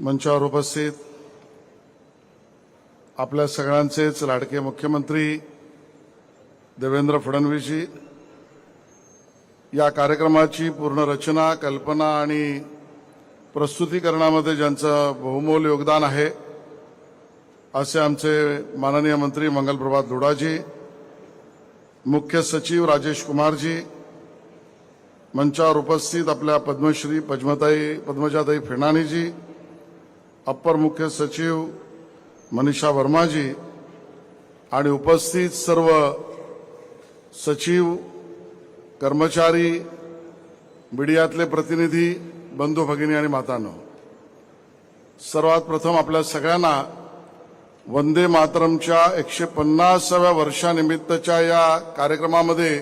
मंचावर उपस्थित आपल्या सगळ्यांचेच लाडके मुख्यमंत्री देवेंद्र फडणवीसजी या कार्यक्रमाची पूर्ण रचना कल्पना आणि प्रस्तुतीकरणामध्ये ज्यांचं बहुमोल योगदान आहे असे आमचे माननीय मंत्री मंगलप्रभात धुडाजी मुख्य सचिव राजेश कुमारजी मंचावर उपस्थित आपल्या पद्मश्री पद्मताई पद्मजाताई फेणाणीजी अप्पर मुख्य सचिव मनीषा वर्माजी आणि उपस्थित सर्व सचिव कर्मचारी मीडियातले प्रतिनिधी बंधू भगिनी आणि मातानो सर्वात प्रथम आपल्या सगळ्यांना वंदे मातरमच्या एकशे पन्नासाव्या वर्षानिमित्तच्या या कार्यक्रमामध्ये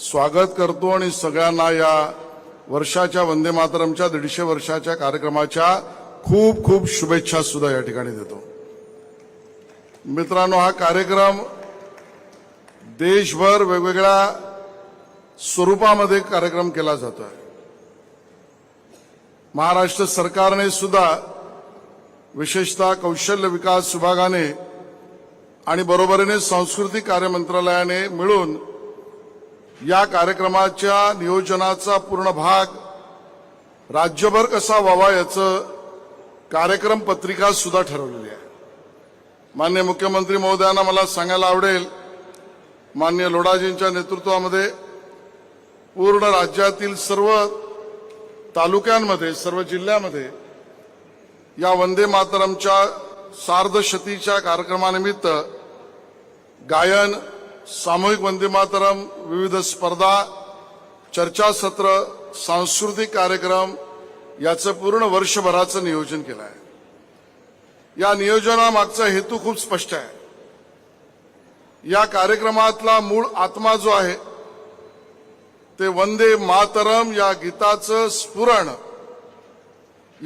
स्वागत करतो आणि सगळ्यांना या वर्षाच्या वंदे मातरमच्या दीडशे वर्षाच्या कार्यक्रमाच्या खूप खूप शुभेच्छा सुद्धा या ठिकाणी देतो. मित्रांनो हा कार्यक्रम देशभर वेगवेगळ्या स्वरूपामध्ये कार्यक्रम केला जातो आहे महाराष्ट्र सरकारने सुद्धा विशेषतः कौशल्य विकास विभागाने आणि बरोबरीने सांस्कृतिक कार्य मंत्रालयाने मिळून या कार्यक्रमाच्या नियोजनाचा पूर्ण भाग राज्यभर कसा व्हावा याचं कार्यक्रम पत्रिका सुद्धा ठरवलेली आहे. मान्य मुख्यमंत्री महोदयांना मला सांगायला आवडेल मान्य लोडाजींच्या नेतृत्वामध्ये पूर्ण राज्यातील सर्व तालुक्यांमध्ये सर्व जिल्ह्यामध्ये या वंदे मातरमच्या सार्धशतीच्या कार्यक्रमानिमित्त गायन सामूहिक वंदे मातरम विविध स्पर्धा चर्चासत्र सांस्कृतिक कार्यक्रम याचं पूर्ण वर्षभराचं नियोजन केलं आहे. या नियोजनामागचा हेतू खूप स्पष्ट आहे. या कार्यक्रमातला मूळ आत्मा जो आहे ते वंदे मातरम या गीताचं स्फुरण.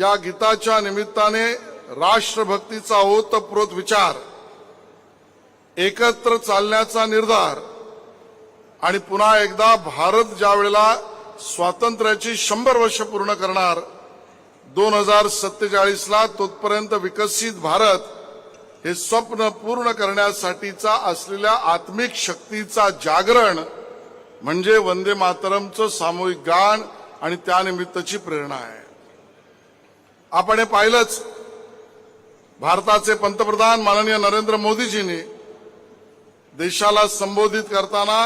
या गीताच्या निमित्ताने राष्ट्रभक्तीचा ओतप्रोत विचार एकत्र चालण्याचा निर्धार आणि पुन्हा एकदा भारत ज्या वेळेला स्वातंत्र्याची शंभर वर्ष पूर्ण करणार दोन हजार सत्तेचाळीसला तोपर्यंत विकसित भारत हे स्वप्न पूर्ण करण्यासाठीचा असलेल्या आत्मिक शक्तीचा जागरण म्हणजे वंदे मातरमचं सामूहिक गाण आणि त्यानिमित्तची प्रेरणा आहे. आपण हे पाहिलंच. भारताचे पंतप्रधान माननीय नरेंद्र मोदीजींनी देशाला संबोधित करताना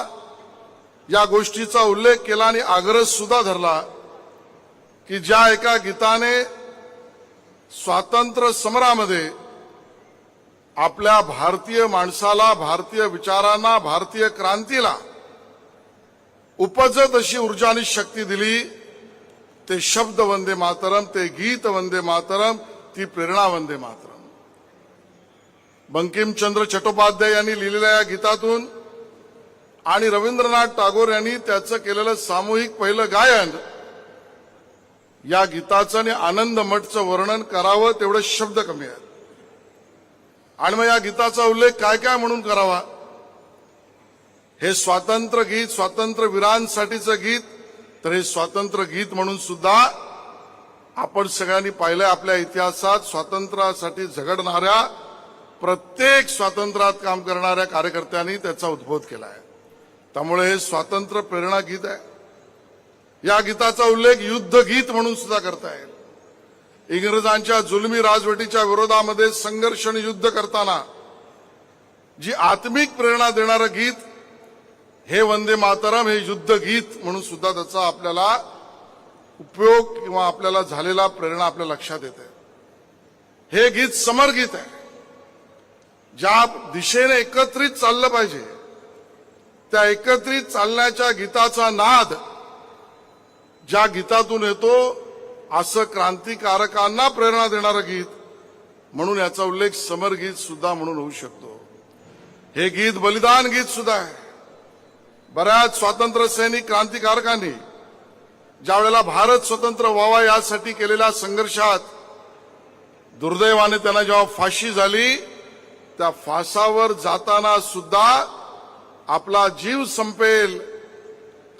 या गोष्टीचा उल्लेख केला आणि आग्रह सुद्धा धरला. की ज्या एका गीताने स्वातंत्र्य समरामध्ये आपल्या भारतीय माणसाला भारतीय विचारांना भारतीय क्रांतीला उपजत अशी ऊर्जा आणि शक्ती दिली ते शब्द वंदे मातरम ते गीत वंदे मातरम ती प्रेरणा वंदे मातरम. बंकिमचंद्र चट्टोपाध्याय यांनी लिहिलेल्या या गीतातून आणि रवींद्रनाथ टागोर यांनी त्याचं केलेलं सामूहिक पहिलं गायन या गीताचं आणि आनंद मठचं वर्णन करावं तेवढे शब्द कमी आहेत. आणि मग या गीताचा उल्लेख काय काय म्हणून करावा? हे स्वातंत्र्य गीत स्वातंत्र्य वीरांसाठीचं गीत तर हे स्वातंत्र्य गीत म्हणून सुद्धा आपण सगळ्यांनी पाहिलंय आपल्या इतिहासात स्वातंत्र्यासाठी झगडणाऱ्या प्रत्येक स्वातंत्र्यात काम करणाऱ्या कार्यकर्त्यांनी त्याचा उद्बोध केला आहे त्यामुळे हे स्वातंत्र्य प्रेरणा गीत आहे. या गीताचा उल्लेख युद्ध गीत म्हणून सुद्धा करता येईल. इंग्रजांच्या जुलमी राजवटीच्या विरोधामध्ये संघर्ष आणि युद्ध करताना जी आत्मिक प्रेरणा देणारं गीत हे वंदे मातरम हे युद्ध गीत म्हणून सुद्धा त्याचा आपल्याला उपयोग किंवा आपल्याला झालेला प्रेरणा आपल्या लक्षात येते. हे गीत समर गीत आहे. ज्या दिशेने एकत्रित चाललं पाहिजे त्या एकत्रित चालण्याच्या गीताचा नाद ज्या गीतातून येतो असं क्रांतिकारकांना प्रेरणा देणारं गीत. म्हणून याचा उल्लेख समर गीत सुद्धा म्हणून होऊ शकतो. हे गीत बलिदान गीत सुद्धा आहे. बऱ्याच स्वातंत्र्य सैनिक क्रांतिकारकांनी ज्या वेळेला भारत स्वतंत्र व्हावा यासाठी केलेल्या संघर्षात दुर्दैवाने त्यांना जेव्हा फाशी झाली त्या फासावर जाताना सुद्धा आपला जीव संपेल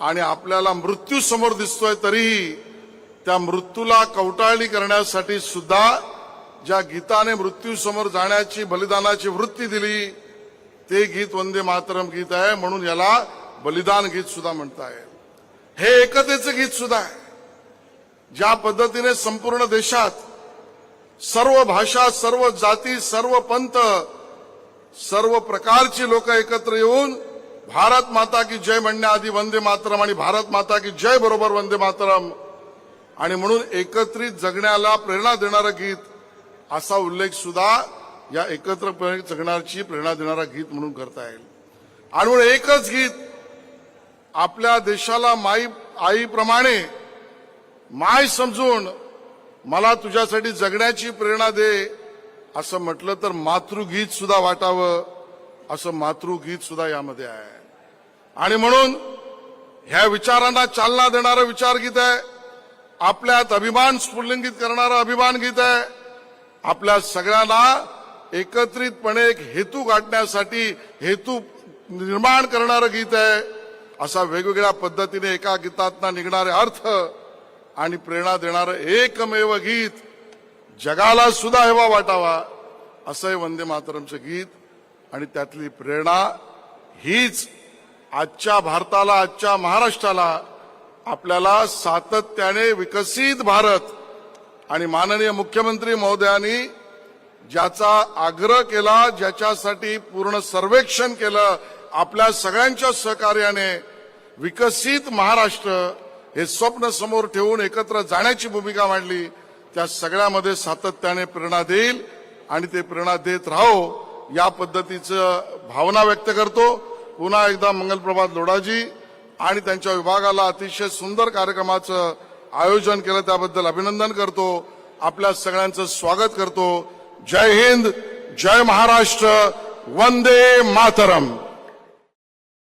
आणि आपल्याला मृत्यू समोर दिसतोय तरीही त्या मृत्यूला कवटाळणी करण्यासाठी सुद्धा ज्या गीताने मृत्यूसमोर जाण्याची बलिदानाची वृत्ती दिली ते गीत वंदे मातरम गीत आहे म्हणून याला बलिदान गीत सुद्धा म्हणताय हे एकतेचं गीत सुद्धा आहे. ज्या पद्धतीने संपूर्ण देशात सर्व भाषा सर्व जाती सर्व पंथ सर्व प्रकारची लोक एकत्र येऊन भारत माता की जय म्हणण्याआधी वंदे मातरम आणि भारत माता की जय बरोबर वंदे मातरम. आणि म्हणून एकत्रित जगण्याला प्रेरणा देणारं गीत असा उल्लेख सुद्धा या एकत्र जगण्याची प्रेरणा देणारा गीत म्हणून करता येईल. आणि म्हणून एकच गीत आपल्या देशाला माई आईप्रमाणे माय समजून मला तुझ्यासाठी जगण्याची प्रेरणा दे असं म्हटलं तर मातृगीत सुद्धा वाटावं. असं मातृगीत सुद्धा यामध्ये आहे. आणि म्हणून ह्या विचारांना चालना देणारं विचार गीत आहे. आपल्यात अभिमान स्फुल्लिंगित करणारं अभिमान गीत आहे. आपल्या सगळ्यांना एकत्रितपणे एक हेतू गाठण्यासाठी हेतू निर्माण करणारं गीत आहे. असा वेगवेगळ्या पद्धतीने एका गीतातना निघणारे अर्थ आणि प्रेरणा देणारं एकमेव गीत जगाला सुद्धा हेवा वाटावा असं हे वंदे मातरमचं गीत आणि त्यातली प्रेरणा हीच आजच्या भारताला आजच्या महाराष्ट्राला आपल्याला सातत्याने विकसित भारत आणि माननीय मुख्यमंत्री महोदयांनी ज्याचा आग्रह केला ज्याच्यासाठी पूर्ण सर्वेक्षण केलं आपल्या सगळ्यांच्या सहकार्याने विकसित महाराष्ट्र हे स्वप्न समोर ठेवून एकत्र जाण्याची भूमिका मांडली. त्या सगळ्यामध्ये सातत्याने प्रेरणा देईल आणि ते प्रेरणा देत राहो. या पद्धतीचं भावना व्यक्त करतो. पुन्हा एकदा मंगलप्रभात लोढाजी आणि त्यांच्या विभागाला अतिशय सुंदर कार्यक्रमाचं आयोजन केलं. त्याबद्दल अभिनंदन करतो. आपल्या सगळ्यांचं स्वागत करतो. जय हिंद जय महाराष्ट्र वंदे मातरम.